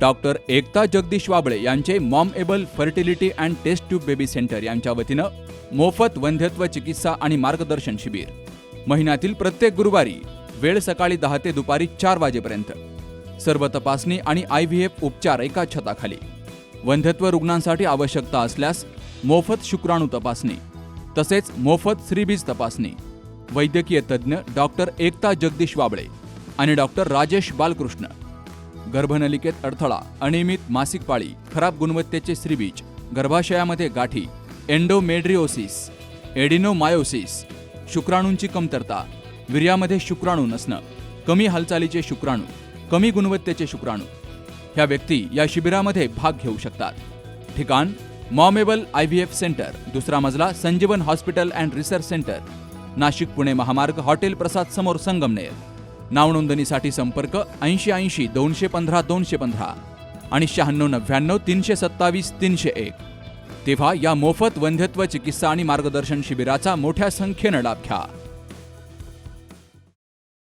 Doctor एकता जगदीश वाबळे यांचे mom able fertility and test tube baby centre यांच्या वतीनं मोफत वंध्यत्व चिकित्सा आणि मार्गदर्शन शिबिर. महिन्यातील प्रत्येक गुरुवारी वेळ सकाळी दहा ते दुपारी चार वाजेपर्यंत. सर्व तपासणी आणि आय व्ही एफ उपचार एका छताखाली. वंध्यत्व रुग्णांसाठी आवश्यकता असल्यास मोफत शुक्राणू तपासणी तसेच मोफत श्रीबीज तपासणी. वैद्यकीय तज्ज्ञ डॉक्टर एकता जगदीश वाबळे आणि डॉक्टर राजेश बालकृष्ण. गर्भनलिकेत अडथळा अनियमित मासिक पाळी खराब गुणवत्तेचे श्रीबीज गर्भाशयामध्ये गाठी एन्डोमेड्रिओसिस एडिनोमायोसिस शुक्राणूंची कमतरता वीर्यामध्ये शुक्राणू नसणं कमी हालचालीचे शुक्राणू कमी गुणवत्तेचे शुक्राणू. ह्या व्यक्ती या शिबिरामध्ये भाग घेऊ शकतात. ठिकाण Momable I V F centre दुसरा मजला Sanjeevan hospital and research centre Nashik Pune महामार्ग हॉटेल प्रसाद समोर संगमनेर. नावनोंदणीसाठी संपर्क ऐंशी ऐंशी दोनशे पंधरा दोनशे पंधरा आणि शहाण्णव नव्याण्णव तीनशे सत्तावीस तीनशे एक. तेव्हा या मोफत वंध्यत्व चिकित्सा आणि मार्गदर्शन शिबिराचा मोठ्या संख्येनं लाभ घ्या.